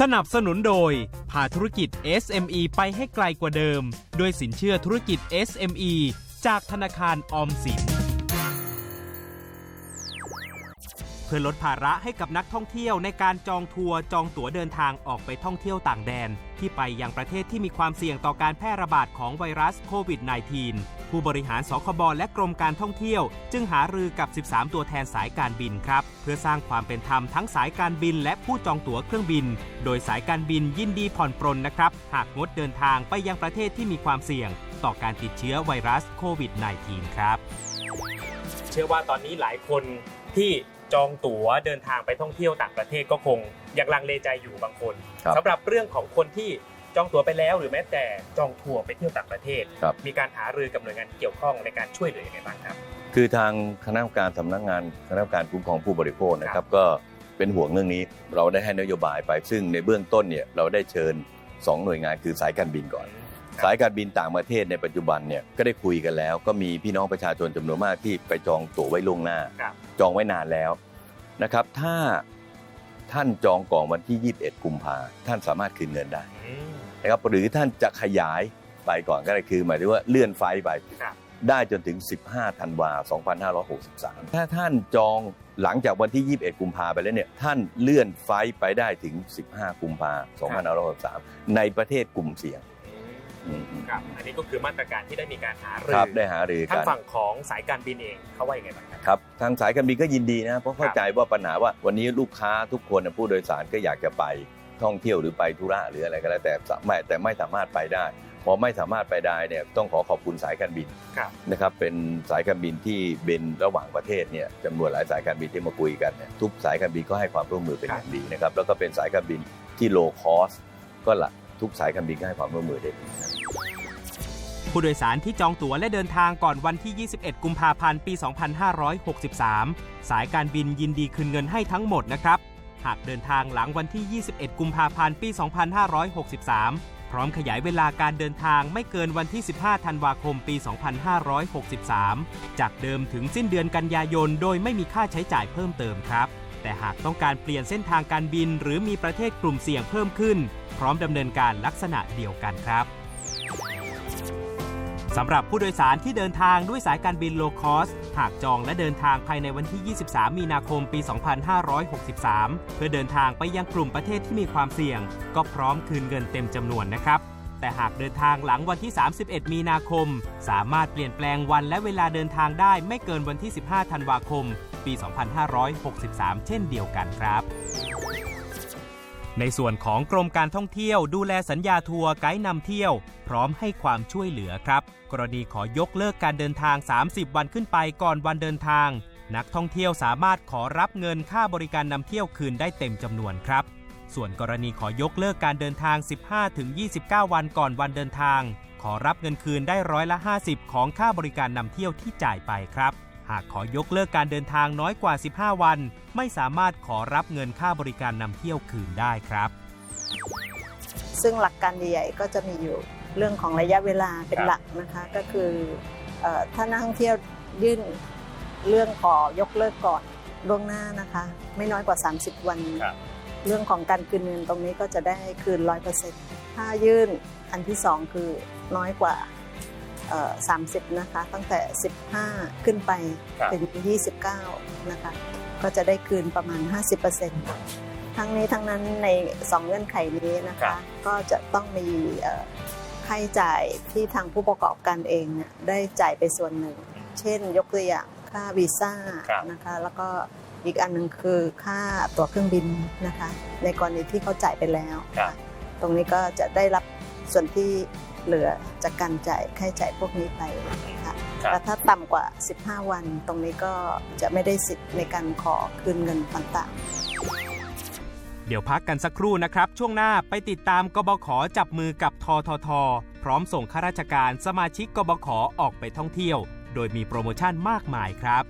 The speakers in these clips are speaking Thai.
สนับสนุนโดย พาธุรกิจ SME ไปให้ไกลกว่าเดิม ด้วยสินเชื่อธุรกิจ SME จากธนาคารออมสิน เพื่อลดภาระให้กับนักท่องเที่ยวในการจองทัวร์จองตั๋วเดินทางออกไปท่องเที่ยวต่างแดน ที่ไปยังประเทศที่มีความเสี่ยงต่อการแพร่ระบาดของไวรัสโควิด -19 ผู้บริหารสคบและกรมการท่องเที่ยว จึงหารือกับ 13 ตัวแทนสายการบินครับ เพื่อสร้างความเป็นธรรมทั้งสายการบินและผู้จองตั๋วเครื่องบิน โดยสายการบินยินดีผ่อนปรนนะครับ หากงดเดินทางไปยังประเทศที่มีความเสี่ยง ต่อการติดเชื้อไวรัสโควิด -19 ครับ เชื่อว่าตอนนี้หลายคนที่ จองตั๋วเดินทางไปท่องเที่ยวต่างประเทศก็คงยังลังเลใจอยู่บางคน ครับสำหรับเรื่องของคนที่จองตั๋วไปแล้ว หรือแม้แต่จองทัวร์ไปเที่ยวต่างประเทศ ครับ มีการหารือกับหน่วยงานที่เกี่ยวข้องในการช่วยเหลือยังไงบ้างครับ คือทางคณะกรรมการสำนักงานคณะกรรมการคุ้มครองผู้บริโภคนะครับก็เป็นห่วงเรื่องนี้เราได้ให้นโยบายไป ซึ่งในเบื้องต้นเนี่ยเราได้เชิญ 2 หน่วยงานคือสายการบินก่อนครับ สายการบินต่างประเทศในปัจจุบันเนี่ยก็ได้คุยกันแล้ว ก็มีพี่น้องประชาชนจำนวนมากที่ไปจองตั๋วไว้ล่วงหน้าครับจองไว้นานแล้วนะครับ ถ้าท่านจองก่อนวันที่ 21 กุมภาท่านสามารถคืนเงินได้อืมนะครับหรือท่านจะขยายไปก่อนก็ได้คือ หมายถึงว่าเลื่อนไฟล์ไปครับได้จนถึง 15 ธันวา 2563 ถ้าท่านจองหลังจากวันที่ 21 กุมภาไปแล้วเนี่ย ท่านเลื่อนไฟล์ไปได้ถึง 15 กุมภา 2563 ในประเทศกลุ่มเสี่ยงอืมอืม ครับอันนี้ก็คือมาตรการที่ได้มีการหารืครับได้หารือทางกันฝั่งของสายการบินเองเขาว่ายังไงบ้างครับครับทางสายการบินก็ยินดีนะเพราะเข้าใจว่าปัญหาว่าวันนี้ลูกค้าทุกคนน่ะผู้โดยสารก็อยากจะไปท่องเที่ยวหรือไปธุระหรืออะไรก็แล้วแต่สามารถแต่ไม่สามารถไปได้พอไม่สามารถไปได้เนี่ยต้องขอขอบคุณสายการบินครับนะครับเป็นสายการบินที่บินระหว่างประเทศเนี่ยจำนวนหลายสายการบินที่มาคุยกันเนี่ยทุกสายการบินก็ให้ความร่วมมือเป็นอย่างดีนะครับแล้วก็เป็นสายการบินที่โลคอสก็หลัก ทุกสายการบินก็ให้ความร่วมมือได้ดีนะผู้โดยสารที่จองตั๋วและเดินทางก่อนวันที่ 21 กุมภาพันธ์ ปี 2563 สายการบินยินดีคืนเงินให้ทั้งหมดนะครับ หากเดินทางหลังวันที่ 21 กุมภาพันธ์ ปี 2563 พร้อมขยายเวลาการเดินทางไม่เกินวันที่ 15 ธันวาคม ปี 2563 จากเดิมถึงสิ้นเดือนกันยายน โดยไม่มีค่าใช้จ่ายเพิ่มเติมครับ แต่หากต้องการเปลี่ยนเส้นทางการบิน หรือมีประเทศกลุ่มเสี่ยงเพิ่มขึ้น พร้อมดำเนินการลักษณะเดียวกันครับสำหรับผู้โดยสารที่เดินทางด้วยสายการบินโลคอส หากจองและเดินทางภายในวันที่ 23 มีนาคมปี 2563 เพื่อเดินทางไปยังกลุ่มประเทศที่มีความเสี่ยง ก็พร้อมคืนเงินเต็มจำนวนนะครับ แต่หากเดินทางหลังวันที่ 31 มีนาคม สามารถเปลี่ยนแปลงวันและเวลาเดินทางได้ไม่เกินวันที่ 15 ธันวาคม ปี 2563 เช่นเดียวกันครับ ในส่วนของกรมการท่องเที่ยวดูแลสัญญาทัวร์ไกด์นำเที่ยว พร้อมให้ความช่วยเหลือครับ กรณีขอยกเลิกการเดินทาง 30 วันขึ้นไปก่อนวันเดินทาง นักท่องเที่ยวสามารถขอรับเงินค่าบริการนำเที่ยวคืนได้เต็มจำนวนครับ ส่วนกรณีขอยกเลิกการเดินทาง 15-29 วันก่อนวันเดินทางขอรับเงินคืนได้ร้อยละ 50 ของค่าบริการนำเที่ยวที่จ่ายไปครับ หากขอยกเลิกการเดินทางน้อยกว่า 15 วัน ไม่สามารถขอรับเงินค่าบริการนำเที่ยวคืนได้ครับ ซึ่งหลักการใหญ่ๆก็จะมีอยู่เรื่องของระยะเวลาเป็นครับหลักนะคะก็คือเอ่อถ้านักท่องเที่ยวยื่นเรื่องขอยกเลิกก่อนล่วงหน้านะคะ ไม่น้อยกว่า 30 วันครับเรื่องของการคืนเงินตรงนี้ก็จะได้คืน 100%ถ้ายื่นอันที่ 2 คือน้อยกว่าเอ่อ 30 นะคะ ตั้งแต่ 15 ขึ้นไปครับ ถึง 29 นะคะ ก็จะได้คืนประมาณ 50%ทั้งนี้ทั้งนั้นใน 2 เงื่อนไขนี้นะครัคะ บ ก็จะต้องมีเอ่อค่าใช้จ่ายที่ทางผู้ประกอบการเองเนี่ยได้จ่ายไปส่วนหนึ่ง เช่น ยกตัวอย่างค่าวีซ่าครับ นะคะ แล้วก็อีกอันหนึ่งคือค่าตั๋วเครื่องบินนะคะ ในกรณีที่เขาจ่ายไปแล้ว ครับ ตรงนี้ก็จะได้รับส่วนที่ เหลือจากการจ่ายค่าใช้จ่ายพวกนี้ไปค่ะครับแล้วถ้าต่ำกว่า 15 วัน ตรงนี้ก็จะไม่ได้สิทธิ์ในการขอคืนเงินต่างๆเดี๋ยวพักกันสักครู่นะครับ ช่วงหน้าไปติดตามกบขจับมือกับททท พร้อมส่งข้าราชการสมาชิกกบขออกไปท่องเที่ยว โดยมีโปรโมชั่นมากมายครับ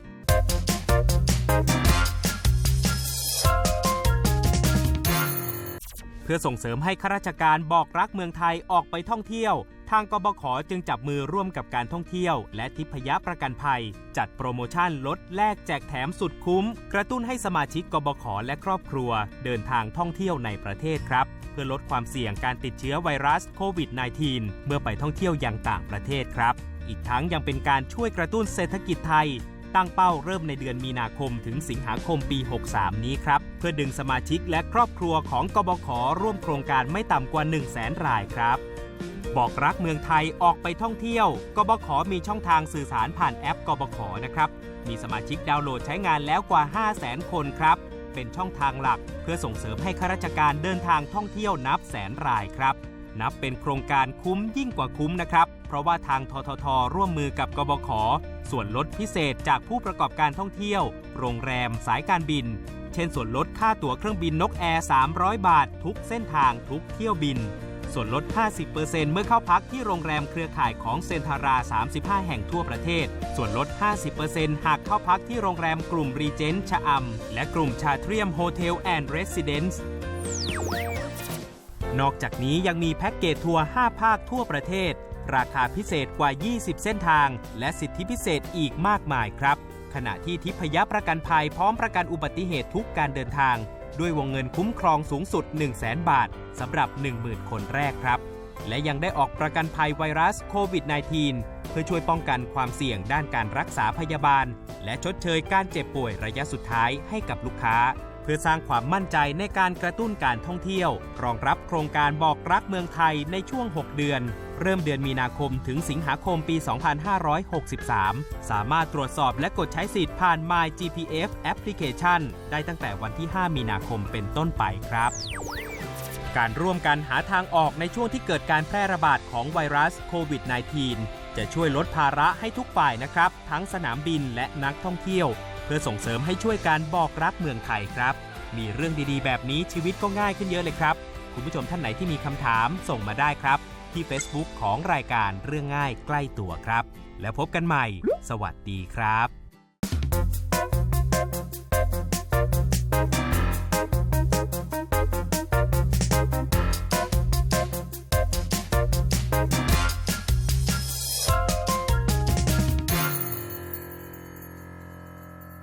พื่อส่งเสริมให้ข้าราชการบอกรักเมืองไทยออกไปท่องเที่ยว ทางกบขจึงจับมือร่วมกับการท่องเที่ยว และทิพยประกันภัย จัดโปรโมชั่นลดแลกแจกแถมสุดคุ้ม กระตุ้นให้สมาชิกกบขและครอบครัว เดินทางท่องเที่ยวในประเทศครับ เพื่อลดความเสี่ยงการติดเชื้อไวรัสโควิด -19 เมื่อไปท่องเที่ยวยังต่างประเทศครับ อีกทั้งยังเป็นการช่วยกระตุ้นเศรษฐกิจไทย ตั้งเป้าเริ่มในเดือนมีนาคมถึงสิงหาคมปี 63 นี้ครับ พื่อดึงสมาชิกและครอบครัวของกบขร่วมโครงการไม่ต่ำกว่า 1 0 0 0 0แสนรายครับ บอกรักเมืองไทยออกไปท่องเที่ยว กบขมีช่องทางสื่อสารผ่านแอปกบขนะครับ มีสมาชิกดาวน์โหลดใช้งานแล้วกว่า 5 0 0แสนคนครับ เป็นช่องทางหลัก เพื่อส่งเสริมให้ข้าราชการเดินทางท่องเที่ยวนับแสนรายครับ นับเป็นโครงการคุ้มยิ่งกว่าคุ้มนะครับเพราะว่าทางททท ร่วมมือกับกบข ส่วนลดพิเศษจากผู้ประกอบการท่องเที่ยว โรงแรม สายการบิน เช่นส่วนลดค่าตั๋วเครื่องบินนกแอร์ 300 บาท ทุกเส้นทางทุกเที่ยวบิน ส่วนลด 50%เมื่อเข้าพักที่โรงแรมเครือข่ายของเซนทารา 35 แห่งทั่วประเทศ ส่วนลด 50%หากเข้าพักที่โรงแรมกลุ่มรีเจนต์ชะอำและกลุ่มชาเทรียมโฮเทลแอนด์เรสซิเดนซ์นอกจากนี้ยังมีแพ็กเกจทัวร์ 5 ภาคทั่วประเทศ ราคาพิเศษกว่า 20 เส้นทาง และสิทธิพิเศษอีกมากมายครับ ขณะที่ทิพยประกันภัยพร้อมประกันอุบัติเหตุทุกการเดินทาง ด้วยวงเงินคุ้มครองสูงสุด 1 0 0 0 0แบาทสำหรับ 10,000 คนแรกครับ และยังได้ออกประกันภัยไวรัสโควิด -19 เพื่อช่วยป้องกันความเสี่ยงด้านการรักษาพยาบาล และชดเชยการเจ็บป่วยระยะสุดท้ายให้กับลูกค้า เพื่อสร้างความมั่นใจในการกระตุ้นการท่องเที่ยว รองรับโครงการบอกรักเมืองไทยในช่วง 6 เดือน เริ่มเดือนมีนาคมถึงสิงหาคมปี 2563 สามารถตรวจสอบและกดใช้สิทธิ์ผ่าน My GPF Application ได้ตั้งแต่วันที่ 5 มีนาคมเป็นต้นไปครับการร่วมกันหาทางออกในช่วงที่เกิดการแพร่ระบาดของไวรัสโควิด -19 จะช่วยลดภาระให้ทุกฝ่ายนะครับ ทั้งสนามบินและนักท่องเที่ยว เพื่อส่งเสริมให้ช่วยการบอกรักเมืองไทยครับ มีเรื่องดีๆ แบบนี้ชีวิตก็ง่ายขึ้นเยอะเลยครับ คุณผู้ชมท่านไหนที่มีคำถามส่งมาได้ครับ ที่ Facebook ของรายการเรื่องง่ายใกล้ตัวครับ แล้วพบกันใหม่ สวัสดีครับ